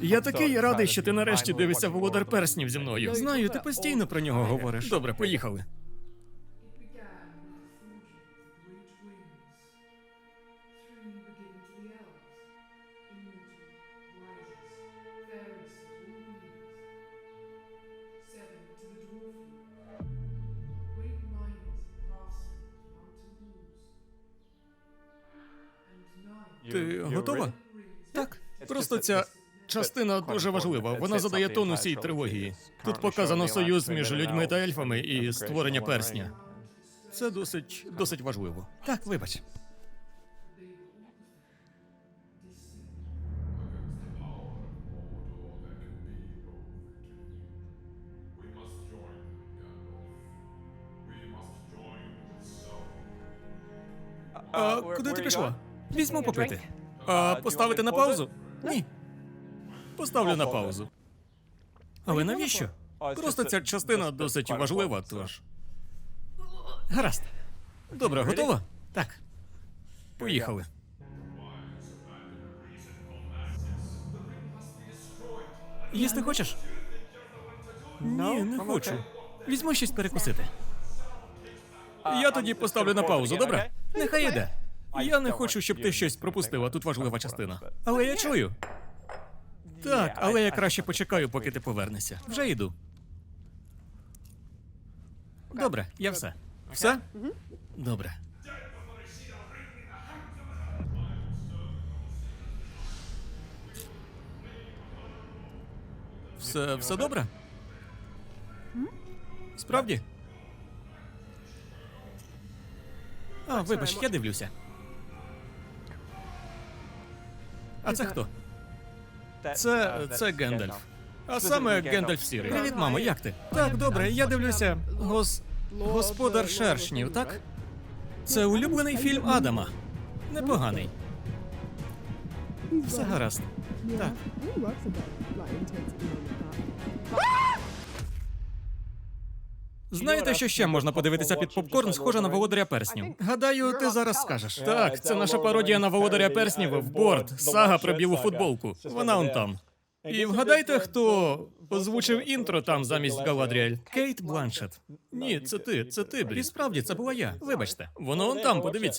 Я такий радий, що ти нарешті дивишся володар перснів зі мною. Знаю, ти постійно про нього говориш. Добре, поїхали. Ти готова? Так. Просто ця частина дуже важлива. Вона задає тон усій трилогії. Тут показано союз між людьми та ельфами і створення персня. Це досить досить важливо. Так, вибач. А куди ти пішла? Візьму попити. А поставити на паузу? Ні. Поставлю на паузу. Але навіщо? Просто ця частина досить важлива, тож. Гаразд. Добре, готова? Так. Поїхали. Їсти хочеш? Ні, не хочу. Візьми щось перекусити. Я тоді поставлю на паузу, добре? Нехай іде. Я не хочу, щоб ти щось пропустила. Тут важлива частина. Але я чую. Так, але я краще почекаю, поки ти повернешся. Вже йду. Добре, я все. Все? Добре. Все, все добре? Справді? А, вибач, я дивлюся. А це хто? Це, це Гендальф. А саме Гендальф Сірий. Привіт, мамо, як ти? Так, добре, я дивлюся. Гос... Господар шершнів, так? Це улюблений фільм Адама. Непоганий. Все гаразд. Так. Знаєте, що ще можна подивитися під попкорн, схоже на володаря перснів? Гадаю, ти зараз скажеш. Так, це наша пародія на володаря перснів в борт, сага про білу футболку. Вона он там. І вгадайте, хто озвучив інтро там замість Галадріель? Кейт Бланшет. Ні, це ти, це ти, Брі. І справді, це була я. Вибачте. Воно он там, подивіться.